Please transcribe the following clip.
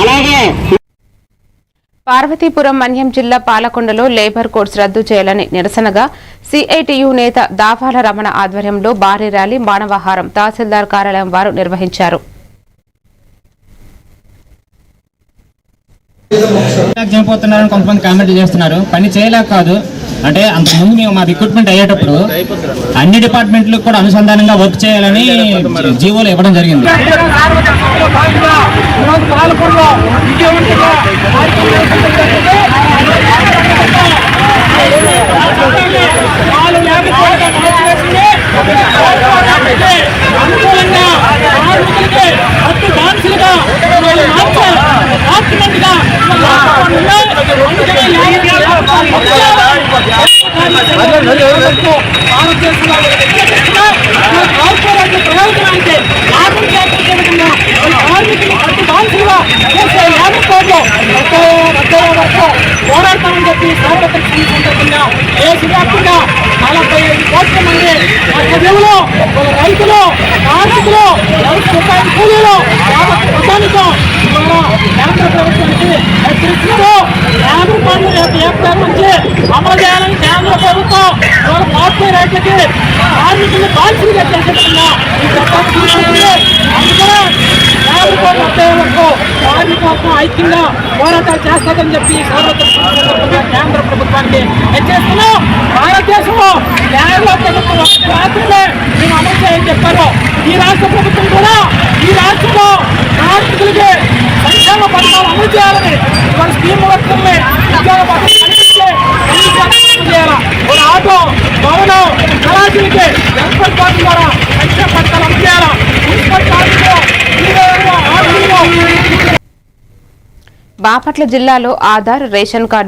అలాగే పార్వతీపురం మన్యం జిల్లా పాలకొండలో labour codes రద్దు చేయాలని నిరసనగా సిఐటియు నేత దాఫాల రమణ ఆధ్వర్యంలో భారీ ర్యాలీ మానవహారం తహసీల్దార్ కార్యాలయం వారు నిర్వహించారు. చనిపోతున్నారని కొంతమంది కామెంట్ చేస్తున్నారు. పని చేయలేక కాదు. అంటే అంతకుముందు మేము మా రిక్రూట్మెంట్ అయ్యేటప్పుడు అన్ని డిపార్ట్మెంట్లకు కూడా అనుసంధానంగా వర్క్ చేయాలని జీవోలు ఇవ్వడం జరిగింది. పోరాడతామని చెప్పి సార్వత్రిక సందర్భంగా దేశవ్యాప్తంగా నలభై ఐదు కోట్ల మంది ప్రభుత్వం ఇవాళ పార్టీ రైతులకి కార్మికులు బాధ్యతగా చేసేట్టుగా ఈ చట్టాన్ని తీసుకుంటుంది అందుకనే యాభై కోట్ల వరకు కార్మికులకు ఐక్యంగా పోరాటాలు చేస్తుందని చెప్పి కేంద్ర ప్రభుత్వానికి హెచ్చరిస్తున్నాం. భారతదేశంలో కేంద్ర ప్రభుత్వం ఒక మేము అమలు చేయని చెప్పారు. ఈ రాష్ట్ర ప్రభుత్వం కూడా ఈ రాష్ట్రంలో కార్మికులకి పార్టీ ద్వారా మున్సిపల్ బాపట్ల జిల్లాలో ఆధార్ రేషన్ కార్డు